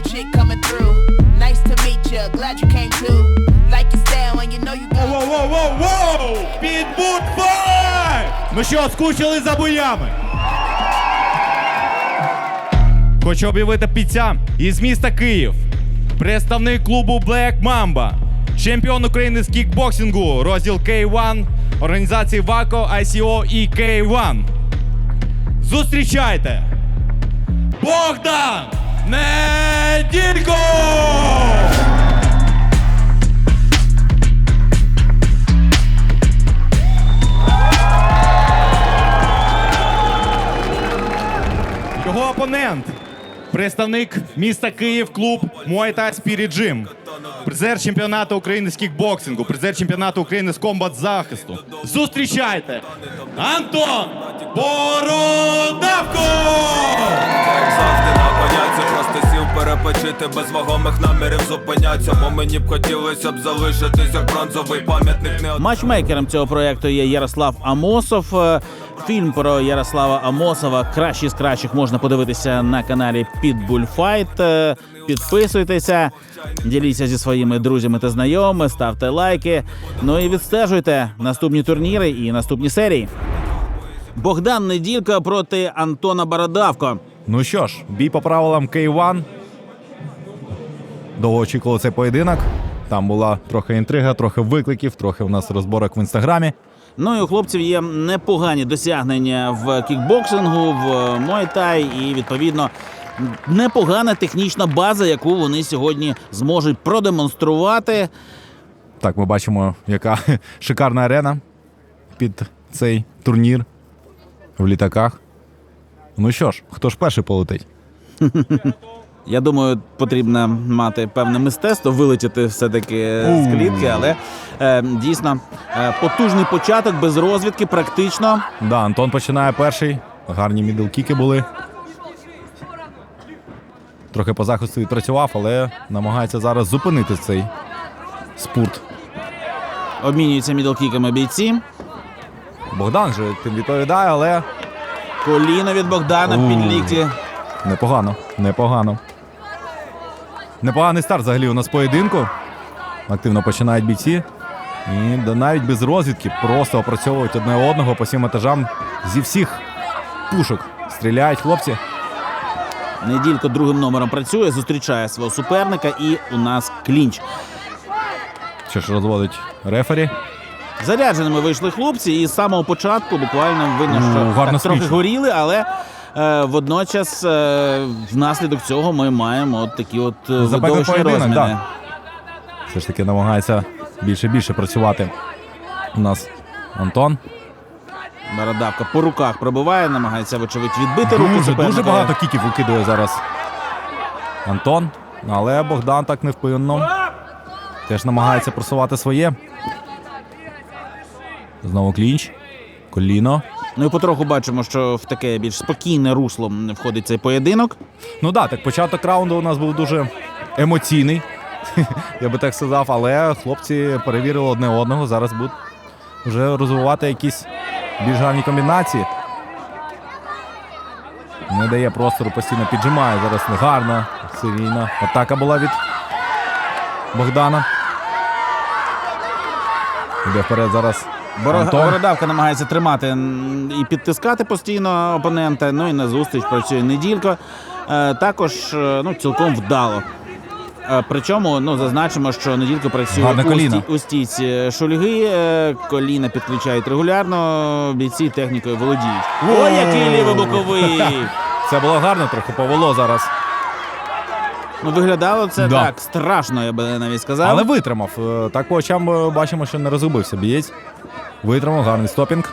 fine chick coming through. Nice to meet ya, glad you came too. Like your style and you know you got. Воу-воу-воу-воу! Підбут файт! Ну що, скучили за боями? Хочу об'явити бійця із міста Київ, представник клубу Black Mamba, чемпіон України з кікбоксингу, розділ K1, організації ВАКО, ICO і K1. Зустрічайте! Богдан Неділько! Його опонент. Представник міста Київ, клуб Thai Spirit Призер чемпіонату України з кікбоксингу, призер чемпіонату України з комбат захисту. Зустрічайте! Антон Бородавко! Перепочити без вагомих намірів зупиняться, бо мені б хотілося б залишитись як бронзовий пам'ятник не Матчмейкером цього проекту є Ярослав Амосов. Е, Фільм про Ярослава Амосова кращий з кращих можна подивитися на каналі Pitbull Fight. Е, Підписуйтеся, діліться зі своїми друзями та знайомими, ставте лайки. Ну і відстежуйте наступні турніри і наступні серії. Богдан Неділько проти Антона Бородавко. Ну що ж, бій по правилам K1. Довго очікував цей поєдинок. Там була трохи інтрига, трохи викликів, трохи у нас розборок в інстаграмі. Ну і у хлопців є непогані досягнення в кікбоксингу, в мойтай і відповідно непогана технічна база, яку вони сьогодні зможуть продемонструвати. Так, ми бачимо, яка шикарна арена під цей турнір в літаках. Ну що ж, хто ж перший полетить? Я думаю, потрібно мати певне мистецтво, вилетіти все-таки з клітки, але е, дійсно е, потужний початок без розвідки, практично. Да, Антон починає перший. Гарні мідлкіки були. Трохи по захисту відпрацював, але намагається зараз зупинити цей спорт. Обмінюються мідлкіками бійці. Богдан же тим відповідає, але Коліно від Богдана У. під лікті. непогано, непогано. Непоганий старт взагалі у нас поєдинку. Активно починають бійці. І навіть без розвідки просто опрацьовують одне одного по всім етажам зі всіх пушок. Стріляють хлопці. Неділько другим номером працює, зустрічає свого суперника, і у нас клінч. Що ж розводить рефері. Зарядженими вийшли хлопці, і з самого початку буквально видно, Ну, що гарно так, трохи горіли, але водночас е, внаслідок цього ми маємо от такі от е, видовищні розміни. да. Все ж таки намагається більше більше працювати. У нас Антон. Бородавка по руках пробиває, намагається, вочевидь, відбити руку Дуже, суперника. дуже багато кіків викидує зараз Антон. Але Богдан так невпинно. Теж намагається просувати своє. Знову клінч. Коліно. Ну і потроху бачимо, що в таке більш спокійне русло входить цей поєдинок. Ну так, так початок раунду у нас був дуже емоційний, я би так сказав, але хлопці перевірили одне одного. Зараз будуть вже розвивати якісь більш гарні комбінації. Не дає простору, постійно піджимає. Зараз гарна, серійна атака була від Богдана. Іде вперед зараз. Антон. Бородавка намагається тримати і підтискати постійно опонента. Ну і на зустріч працює неділько. Е, також е, ну, цілком вдало. Е, Причому ну, зазначимо, що неділько працює у, коліно. у стійці шульги, коліна підключають регулярно, бійці технікою володіють. Ой, який лівий боковий! Це було гарно, трохи повело зараз. Ну, виглядало це Да. так страшно, я би навіть сказав. Але витримав. Е, Так по очам е, бачимо, що не розгубився бієць. Витримав, гарний стопінг.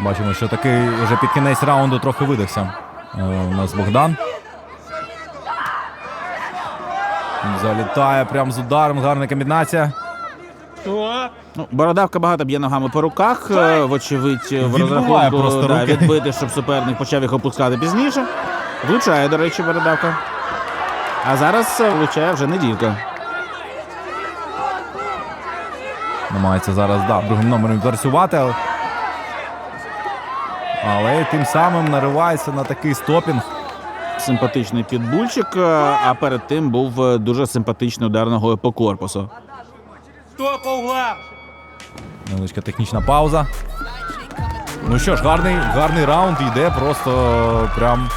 Бачимо, що такий вже під кінець раунду трохи видихся. Е, У нас Богдан. Залітає прямо з ударом, гарна комбінація. Ну, Бородавка багато б'є ногами по руках. е, Вочевидь, в Відбиває розрахунку просто да, руки. відбити, щоб суперник почав їх опускати пізніше. Влучає, до речі, бородавка. А зараз е, влучає вже неділька. Намагається зараз да, другим номером працювати. Але... але тим самим наривається на такий стопінг. Симпатичний підбульчик, е, а перед тим був е, дуже симпатичний удар ногою по корпусу. Невеличка технічна пауза. Ну що ж, гарний, гарний раунд йде, просто прям.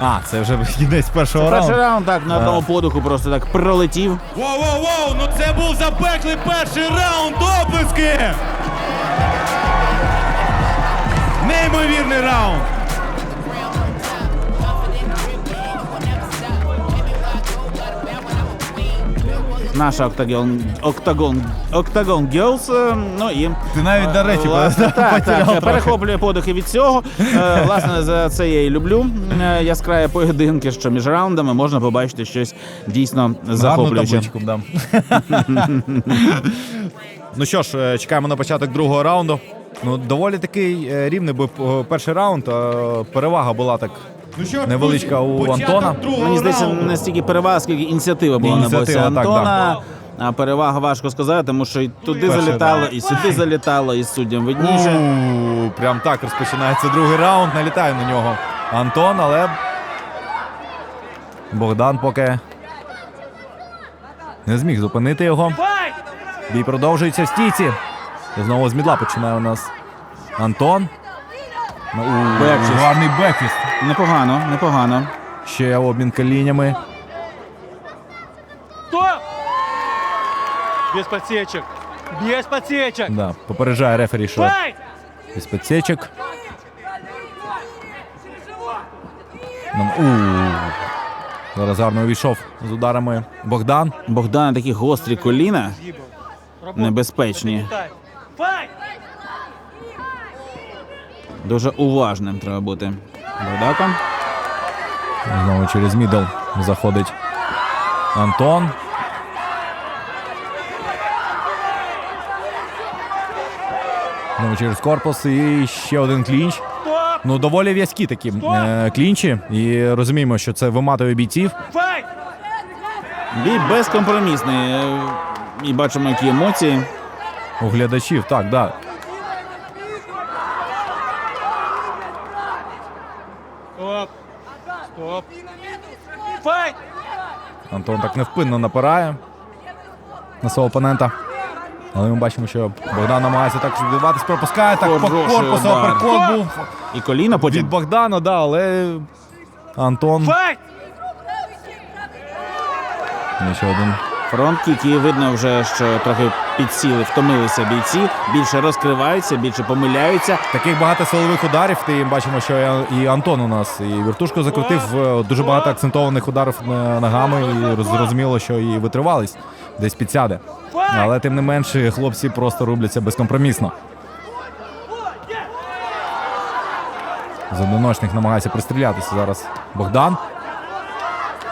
А, це вже кінець першого Перший раунду. раунд так на одному подиху просто так пролетів. Воу-воу-воу! Ну це був запеклий перший раунд оплески! Неймовірний раунд! Наша Октагон Октагон Октагон Girls, е, Ну і Ти навіть до речі, Власне, так, так, перехоплює подихи від цього. Е, Власне, за це я і люблю е, яскраві поєдинки, що між раундами можна побачити щось дійсно захоплююче. дам. ну що ж, е, чекаємо на початок другого раунду. Ну, доволі такий рівний був перший раунд. Перевага була так. Ну що Невеличка у Антона. Мені здається, не стільки перевага, скільки ініціатива була на боці Ініціатива, так, Антона. А перевага важко сказати, тому що і туди Перший залітало, і сюди залітало, і суддям видніше. У, Прям так розпочинається другий раунд. Налітає на нього Антон, але Богдан поки не зміг зупинити його. Бій продовжується в стійці. І знову з мідла починає у нас Антон. Ну, у, Бекфіст. Гарний бекфіст. Непогано, непогано. Ще обмін колінями. Без подсечек. Без подсечек. Да, попереджає рефері, що без підсечок. Ну, у. Зараз гарно увійшов з ударами Богдан. Богдана такі гострі коліна, небезпечні. Файт! Дуже уважним треба бути. Богдака. Знову через мідл заходить Антон. Знову через корпус і ще один клінч. Ну, доволі в'язкі такі е, клінчі. І розуміємо, що це виматує бійців. Бій безкомпромісний. І бачимо, які емоції. У глядачів, так, да. Стоп! Стоп! Файт! Антон так невпинно напирає на свого опонента. Але ми бачимо, що Богдан намагається так відбиватись, пропускає так по корпусу. апперкот був І коліна від. Богдана, да, але Антон Файт! Ну, ще один. Фронт-кік, видно вже, що трохи підсіли, втомилися бійці, більше розкриваються, більше помиляються. Таких багато силових ударів. Ти бачимо, що і Антон у нас і вертушку закрутив. е, Дуже багато акцентованих ударів е, ногами. І зрозуміло, що і витривалість десь підсяде. Але тим не менше, хлопці просто рубляться безкомпромісно. З одиночних намагається пристрілятися зараз Богдан.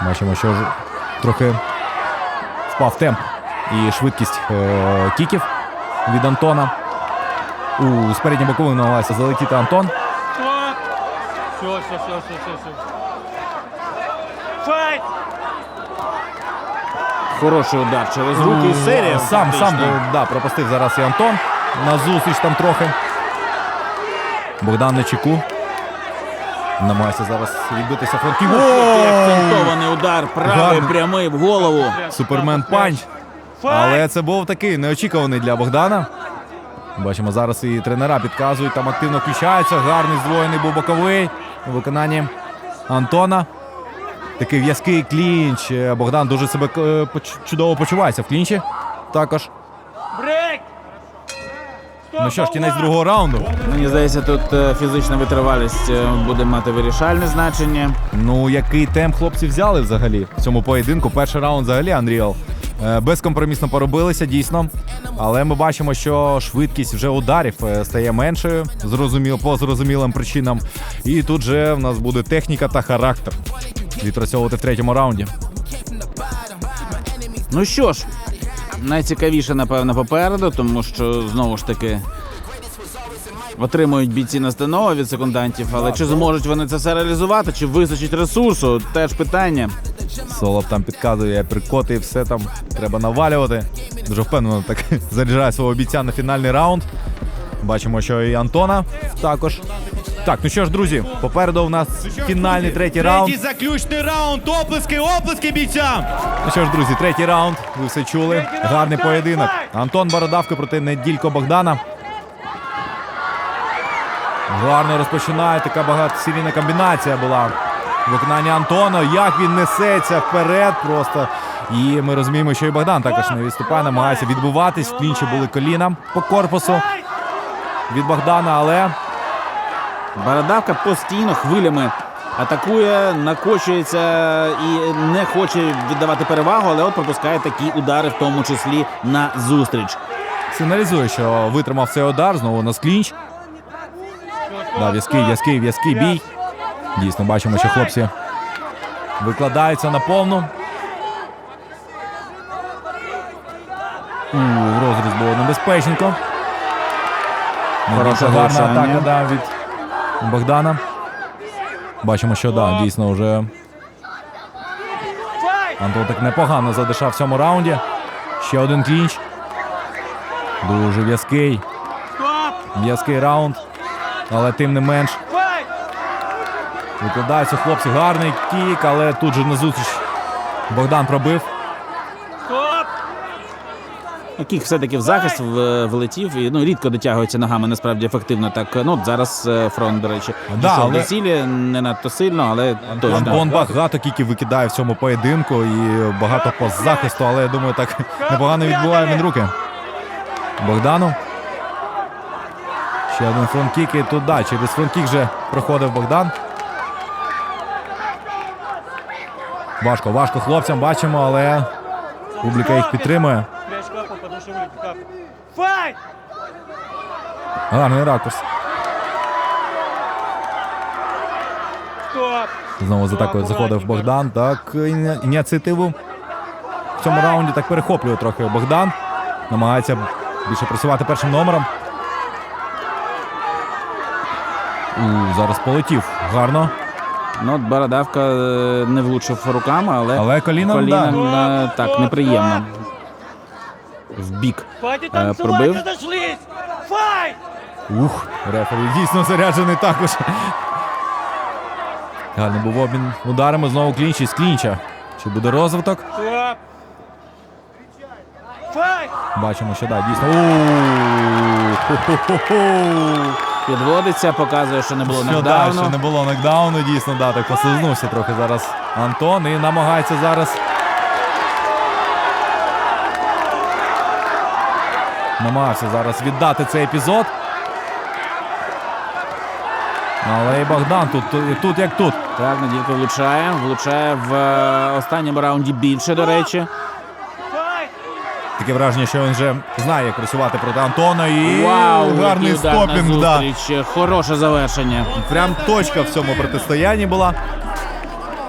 Бачимо, що трохи впав темп і швидкість е, кіків від Антона. У з передньої боковини намагався залетіти Антон. Все, все, все, все, все, все. Файт! Хороший удар через руки і серія. Сам, сам да, пропустив зараз і Антон. На зустріч там трохи. Богдан на чеку. Намагається зараз відбитися фронтів. Акцентований удар, правий Гарно. прямий в голову. Супермен панч. Але це був такий неочікуваний для Богдана. Бачимо, зараз і тренера підказують, там активно включаються. Гарний здвоєний був боковий у виконанні Антона. Такий в'язкий клінч. Богдан дуже себе е, поч- чудово почувається в клінчі. Також. Ну що ж, кінець другого раунду. Мені здається, тут е, фізична витривалість е, буде мати вирішальне значення. Ну, який темп хлопці взяли взагалі в цьому поєдинку. Перший раунд взагалі Unreal е, безкомпромісно поробилися, дійсно. Але ми бачимо, що швидкість вже ударів стає меншою, зрозуміло, по зрозумілим причинам. І тут же в нас буде техніка та характер відпрацьовувати в третьому раунді. Ну що ж, найцікавіше, напевно, попереду, тому що знову ж таки. Отримують бійці настанови від секундантів, але чи зможуть вони це все реалізувати, чи вистачить ресурсу? Теж питання. Солоб там підказує прикоти, і все там треба навалювати. Дуже впевнено так заряджає свого бійця на фінальний раунд. Бачимо, що і Антона також Так, ну що ж, друзі, попереду у нас фінальний третій раунд. Третій заключний раунд. Оплески, оплески бійцям. Ну що ж, друзі, третій раунд. Ви все чули. Гарний поєдинок. Антон Бородавко проти Неділько Богдана. Гарно розпочинає. Така багатосерійна комбінація була. Виконання Антона. Як він несеться вперед просто. І ми розуміємо, що і Богдан також не відступає, намагається відбуватись. В клінчі були коліна по корпусу від Богдана, але Бородавка постійно хвилями атакує, накочується і не хоче віддавати перевагу, але от пропускає такі удари, в тому числі на зустріч. сигналізує, що витримав цей удар. Знову у нас клінч. Да, в'язкий, в'язкий, в'язкий бій. Дійсно, бачимо, що хлопці викладаються на повну. В розріз було небезпечненько. Хороше гарна атака да, від Богдана. Бачимо, що да, дійсно вже Антон так непогано задишав в цьому раунді. Ще один клінч. Дуже в'язкий. В'язкий раунд. Але тим не менш викладаються хлопці. Гарний кік, але тут же на зустріч Богдан пробив. Кік все-таки в захист влетів і ну рідко дотягується ногами насправді ефективно. Так ну зараз е, фронт, до речі, Да, але- цілі не надто сильно, але точно. Антон багато кіків викидає в цьому поєдинку і багато по захисту, але я думаю, так непогано відбуває він руки. Богдану. Ще один фронт-кік і тут да, через фронт-кік вже проходив Богдан. Важко, важко хлопцям бачимо, але публіка їх підтримує. Файт! Гарний ракурс. Стоп! Знову з атакою заходив Богдан. Так, ініціативу в цьому раунді так перехоплює трохи Богдан. Намагається більше працювати першим номером. У, зараз полетів. Гарно. Ну, бородавка е, не влучив руками, але, Але коліном, коліном е, так неприємно. В бік. Е, пробив. Ух, рефері дійсно заряджений також. Гарний був обмін ударами. Знову клінч із клінча. Чи буде розвиток? Бачимо, що да, дійсно. У. Підводиться, показує, що не було Що, да, що не було нокдауну, дійсно, да, так послизнувся трохи зараз Антон і намагається зараз. Намагався зараз віддати цей епізод. Але і Богдан тут, тут як тут. Так, Надійко влучає. Влучає в е, останньому раунді більше, до речі. Таке враження, що він вже знає, як працювати проти Антона. І Вау, гарний який стопінг. Да. Хороше завершення. Прям точка в цьому протистоянні була.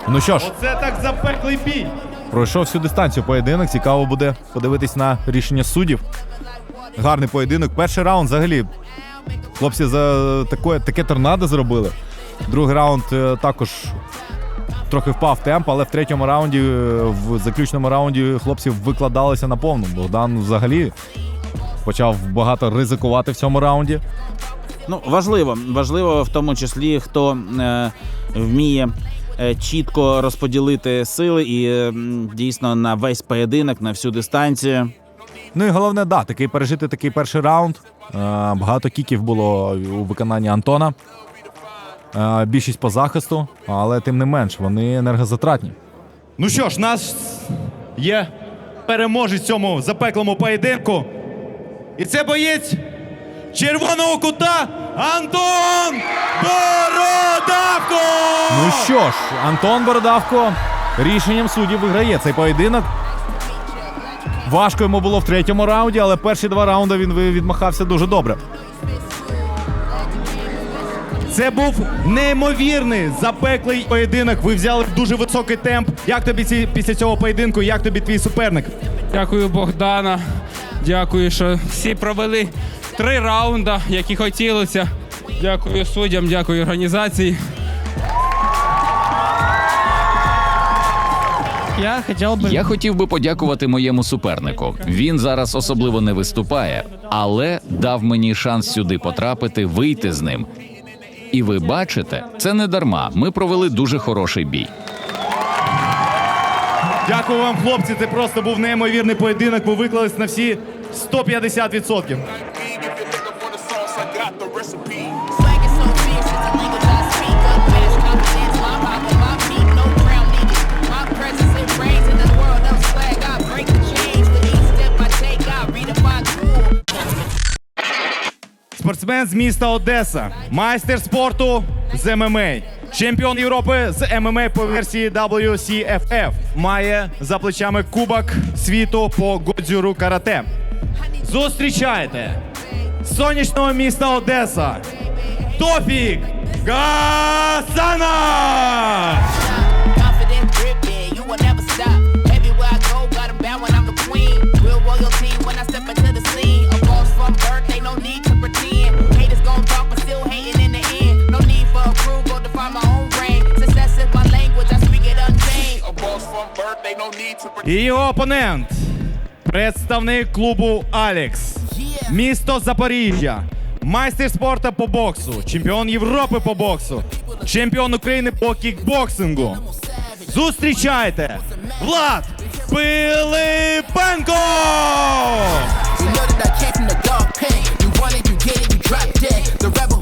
Ну що ж, Оце так запеклий бій. Пройшов всю дистанцію поєдинок. Цікаво буде подивитись на рішення суддів. Гарний поєдинок. Перший раунд взагалі. Хлопці за таке, таке торнадо зробили. Другий раунд е, також трохи впав темп, але в третьому раунді, е, в заключному раунді, хлопці викладалися на повну. Богдан взагалі почав багато ризикувати в цьому раунді. Ну, важливо. Важливо в тому числі, хто е, вміє е, чітко розподілити сили і дійсно на весь поєдинок, на всю дистанцію. Ну і головне, да, такий пережити такий перший раунд. Е, Багато кіків було у виконанні Антона. Е, Більшість по захисту, але тим не менш, вони енергозатратні. Ну що ж, наш є переможець цьому запеклому поєдинку. І це боєць червоного кута Антон Бородавко! Ну що ж, Антон Бородавко рішенням суддів виграє цей поєдинок. Важко йому було в третьому раунді, але перші два раунди він відмахався дуже добре. Це був неймовірний запеклий поєдинок. Ви взяли дуже високий темп. Як тобі ці, після цього поєдинку? Як тобі твій суперник? Дякую Богдана. Дякую, що всі провели три раунди, які хотілося. Дякую суддям, дякую організації. Я хотел бы... Я хотів би подякувати моєму супернику. Він зараз особливо не виступає, але дав мені шанс сюди потрапити, вийти з ним. І ви бачите, це не дарма. Ми провели дуже хороший бій. Дякую вам, хлопці. Це просто був неймовірний поєдинок. Ви виклались на всі 150%. Спортсмен з міста Одеса, майстер спорту з ММА, чемпіон Європи з ММА по версії WCFF. Має за плечами Кубок світу по Годзюру карате. Зустрічайте з сонячного міста Одеса. Тофік Гасана! І його опонент, представник клубу Алекс, місто Запоріжжя, майстер спорту по боксу, чемпіон Європи по боксу, чемпіон України по кікбоксингу. Зустрічайте Влад Пилипенко! You know that I came from the dark pit. You want it, you get it, you drop dead. The rebel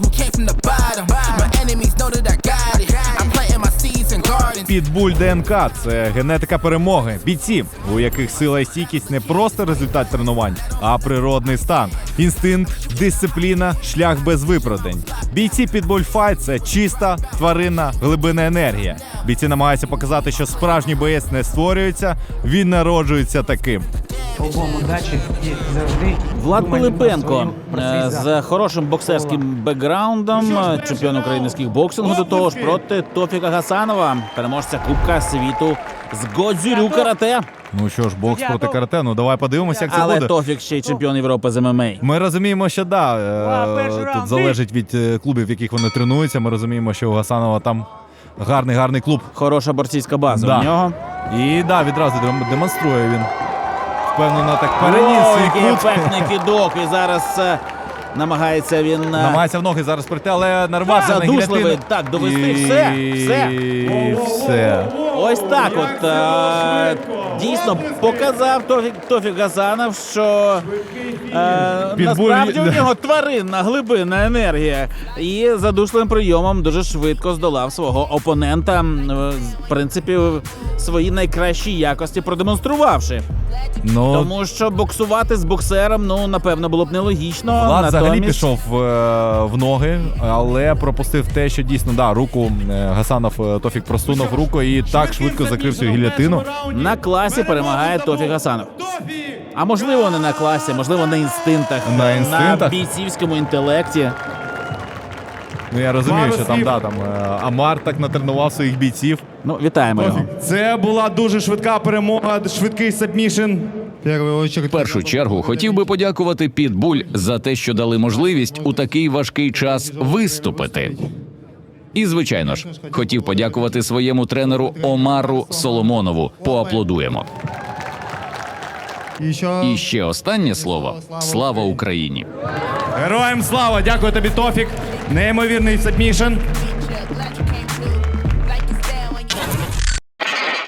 Підбуль ДНК це генетика перемоги. Бійці, у яких сила і стійкість не просто результат тренувань, а природний стан. Інстинкт, дисципліна, шлях без виправдань. Бійці підбуль файт це чиста, тваринна, глибинна енергія. Бійці намагаються показати, що справжній боєць не створюється, він народжується таким. Влад Пилипенко е, з хорошим боксерським бекграундом, чемпіон України з кікбоксингу до того ж проти Тофіка Гасанова, переможця Кубка світу з Годзюрю карате. Ну що ж, бокс проти карате. Ну давай подивимося, як це Але буде. Тофік ще й чемпіон Європи з ММА. Ми розуміємо, що да, е, тут залежить від е, клубів, в яких вони тренуються. Ми розуміємо, що у Гасанова там гарний гарний клуб. Хороша борцівська база Да. у нього. І да, відразу демонструє він. Впевнено так переніс О, свій який кут. ефектний кидок. І зараз е, намагається він е, Намагається в ноги зараз прийти, але нарвався на гілятину. Так, довести І... все, все. І все. Ось так. От е, дійсно показав Тофік, Тофік Гасанов, що е, Підбуль- насправді у нього тваринна глибинна енергія. І задушливим прийомом дуже швидко здолав свого опонента. е, В принципі, свої найкращі якості продемонструвавши. Ну, Тому що боксувати з боксером, ну напевно, було б нелогічно. Влад взагалі пішов е, в ноги, але пропустив те, що дійсно да, руку е, Гасанов е, Тофік просунув руку і так швидко закрив цю гілятину. На класі перемагає Тофік Гасанов. А можливо, не на класі, можливо, на інстинктах, На інстинктах? на бійцівському інтелекті. Ну я розумію, що там да, там е, Амар так натренував своїх бійців. Ну, вітаємо його. Це була дуже швидка перемога, швидкий сабмішн. В першу чергу хотів би подякувати Підбуль за те, що дали можливість у такий важкий час виступити. І, звичайно ж, хотів подякувати своєму тренеру Омару Соломонову. Поаплодуємо. І ще останнє слово: слава Україні! Героям слава! Дякую тобі, Тофік. Неймовірний сабмішн.